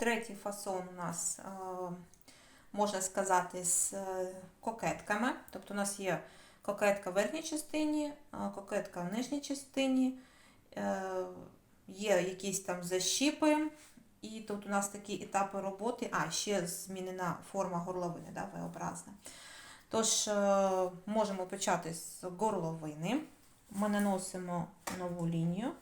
Третій фасон у нас, е, можна сказати, з е, кокетками. Тобто у нас є кокетка в верхній частині, кокетка в нижній частині, е, є якісь там защіпи. І тут у нас такі етапи роботи. А, ще змінена форма горловини, да, V-образна. Тож, можемо почати з горловини. Ми наносимо нову лінію.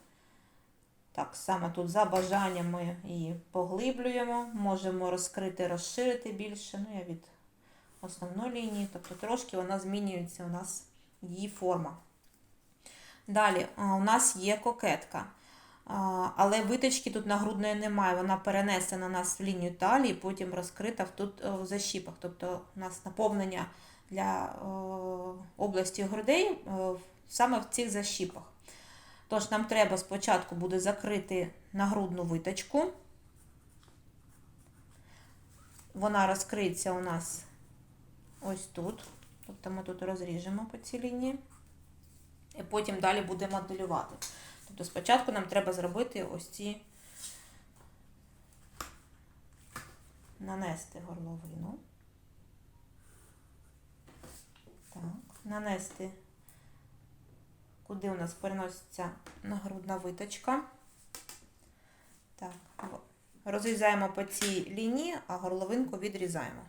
Так, саме тут за бажанням ми її поглиблюємо. Можемо розкрити, розширити більше. Ну, я від основної лінії, тобто трошки вона змінюється у нас її форма. Далі у нас є кокетка. Але виточки тут нагрудної немає. Вона перенесена у нас в лінію талії, потім розкрита тут е, в защіпах. Тобто у нас наповнення для е, області грудей е, саме в цих защіпах. Тож нам треба спочатку буде закрити нагрудну виточку. Вона розкриється у нас ось тут. Тобто ми тут розріжемо по цій лінії. І потім далі будемо моделювати. Тобто спочатку нам треба зробити ось ці нанести горловину. Так, нанести куди у нас переноситься нагрудна виточка. Так, розрізаємо по цій лінії, а горловинку відрізаємо.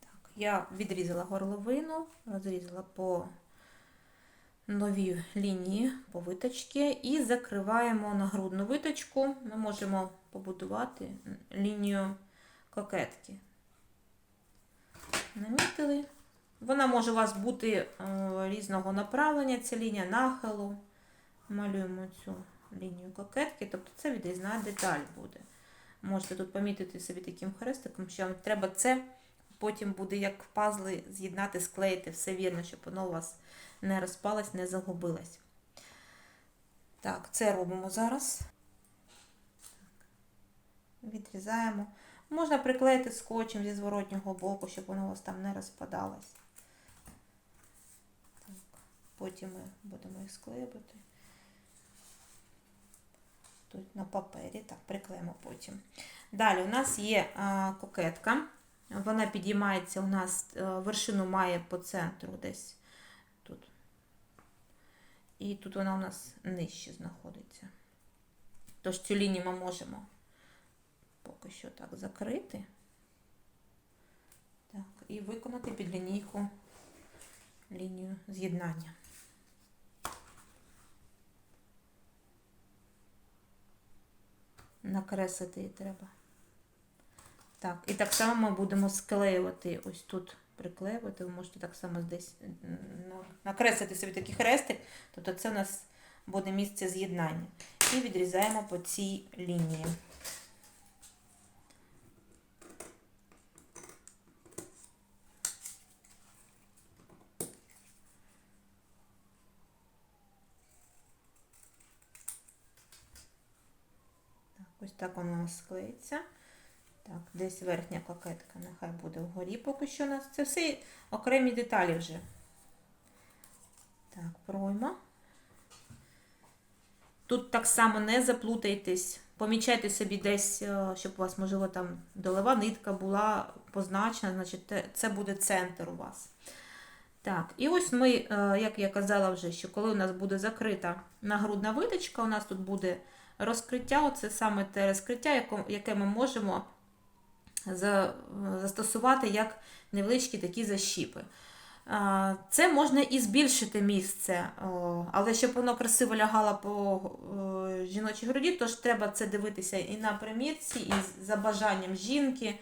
Так, я відрізала горловину, розрізала по новій лінії по виточці і закриваємо нагрудну виточку. Ми можемо побудувати лінію кокетки. Намітили. Вона може у вас бути е, різного направлення, ця лінія нахилу. Малюємо цю лінію кокетки, тобто це відрізна деталь буде. Можете тут помітити собі таким хрестиком, що вам треба це, потім буде як пазли з'єднати, склеїти все вірно, щоб воно у вас не розпалось, не загубилось. Так, це робимо зараз. Відрізаємо. Можна приклеїти скотчем зі зворотнього боку, щоб воно у вас там не розпадалось. Потім ми будемо їх склеювати. Тут на папері, так, приклеїмо потім. Далі у нас є а, кокетка. Вона підіймається у нас, а, вершину має по центру десь тут. І тут вона у нас нижче знаходиться. Тож цю лінію ми можемо поки що так закрити. Так, і виконати під лінійку лінію з'єднання. Накреслити її треба. Так, і так само ми будемо склеювати ось тут приклеювати. Ви можете так само десь ну, накреслити собі такий хрестик, тобто це у нас буде місце з'єднання. І відрізаємо по цій лінії. Ось так воно у нас склеїться. Так, десь верхня кокетка, нехай буде вгорі поки що у нас. Це все окремі деталі вже. Так, пройма. Тут так само не заплутайтесь. Помічайте собі десь, е, щоб у вас, можливо, там долева нитка була позначена, значить це буде центр у вас. Так, і ось ми, е, як я казала вже, що коли у нас буде закрита нагрудна виточка, у нас тут буде розкриття, оце саме те розкриття, яке ми можемо застосувати як невеличкі такі защіпи. Це можна і збільшити місце, але щоб воно красиво лягало по жіночій груді, тож треба це дивитися і на примірці, і за бажанням жінки.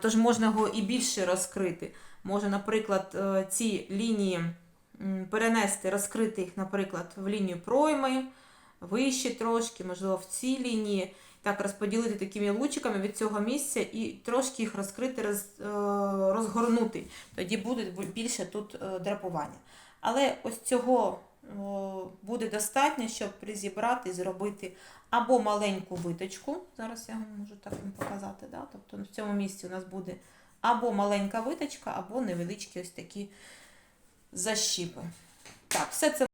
Тож можна його і більше розкрити. Може, наприклад, е, ці лінії перенести, розкрити їх, наприклад, в лінію пройми, вище трошки, можливо, в цій лінії. Так, розподілити такими лучиками від цього місця і трошки їх розкрити, роз, е, розгорнути. Тоді буде більше тут е, драпування. Але ось цього буде достатньо, щоб розібрати, зробити або маленьку виточку. Зараз я вам можу так вам показати. Да? Тобто в цьому місці у нас буде або маленька виточка, або невеличкі ось такі защіпи. Так, все це